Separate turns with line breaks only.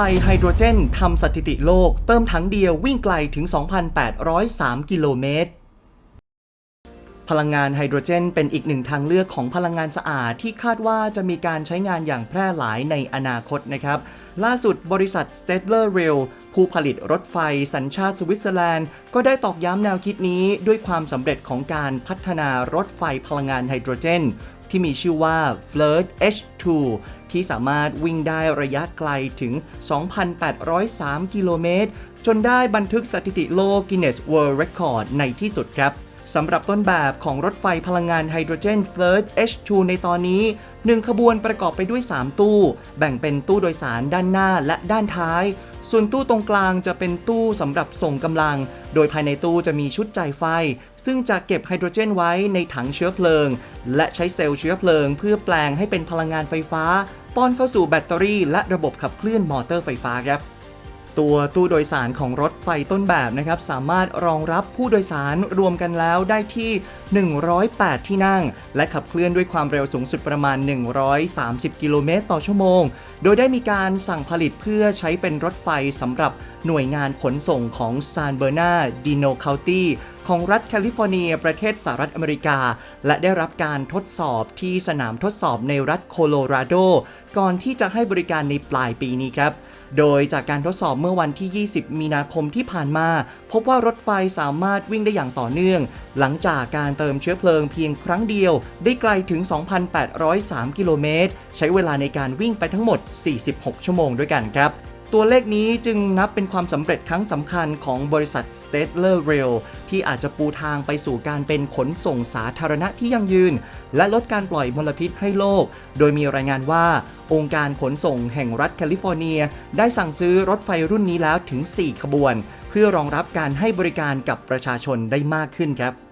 ไฟไฮโดรเจนทำสถิติโลก เติมถังเดียววิ่งไกลถึง 2,803 กิโลเมตร พลังงานไฮโดรเจนเป็นอีกหนึ่งทางเลือกของพลังงานสะอาดที่คาดว่าจะมีการใช้งานอย่างแพร่หลายในอนาคตนะครับ ล่าสุดบริษัท s t e d l e r Rail ผู้ผลิตรถไฟสัญชาติสวิตเซอร์แลนด์ ก็ได้ตอกย้ำแนวคิดนี้ด้วยความสำเร็จของการพัฒนารถไฟพลังงานไฮโดรเจน ที่มีชื่อว่า Flirt H2 ที่สามารถวิ่งได้ระยะไกลถึง 2,803 กิโลเมตร จนได้บันทึกสถิติโลก Guinness World Record ในที่สุดครับสำหรับต้นแบบของรถไฟพลังงานไฮโดรเจน Flirt H2 ในตอนนี้ 1 ขบวนประกอบไปด้วย 3 ตู้ แบ่งเป็นตู้โดยสารด้านหน้าและด้านท้าย ส่วนตู้ตรงกลางจะเป็นตู้สำหรับส่งกำลัง โดยภายในตู้จะมีชุดจ่ายไฟ ซึ่งจะเก็บไฮโดรเจนไว้ในถังเชื้อเพลิง และใช้เซลล์เชื้อเพลิง เพื่อแปลงให้เป็นพลังงานไฟฟ้า ป้อนเข้าสู่แบตเตอรี่ และระบบขับเคลื่อนมอเตอร์ไฟฟ้าครับ ตัวตู้โดยสารของรถไฟต้นแบบนะครับ สามารถรองรับผู้โดยสารรวมกันแล้วได้ที่ 108 ที่นั่ง และขับเคลื่อนด้วยความเร็วสูงสุดประมาณ 130 กิโลเมตรต่อชั่วโมง โดยได้มีการสั่งผลิตเพื่อใช้เป็นรถไฟสำหรับหน่วยงานขนส่งของซานเบอร์นาดิโนคา t ตี้ ของรัฐแคลิฟอร์เนีย ประเทศสหรัฐอเมริกา และได้รับการทดสอบที่สนามทดสอบในรัฐโคโลราโด ก่อนที่จะให้บริการในปลายปีนี้ครับ โดยจากการทดสอบเมื่อวันที่ 20 มีนาคมที่ผ่านมา พบว่ารถไฟสามารถวิ่งได้อย่างต่อเนื่อง หลังจากการเติมเชื้อเพลิงเพียงครั้งเดียว ได้ไกลถึง 2,803 กิโลเมตร ใช้เวลาในการวิ่งไปทั้งหมด 46 ชั่วโมงด้วยกันครับ ตัวเลขนี้จึงนับเป็นความสำเร็จครั้งสำคัญของบริษัท s t a d l e r Rail ที่อาจจะปูทางไปสู่การเป็นขนส่งสาธารณะที่ยั่งยืน และลดการปล่อยมลพิษให้โลก โดยมีรายงานว่า องค์การขนส่งแห่งรัฐแคลิฟอร์เนีย ได้สั่งซื้อรถไฟรุ่นนี้แล้วถึง 4 ขบวน เพื่อรองรับการให้บริการกับประชาชนได้มากขึ้นครับ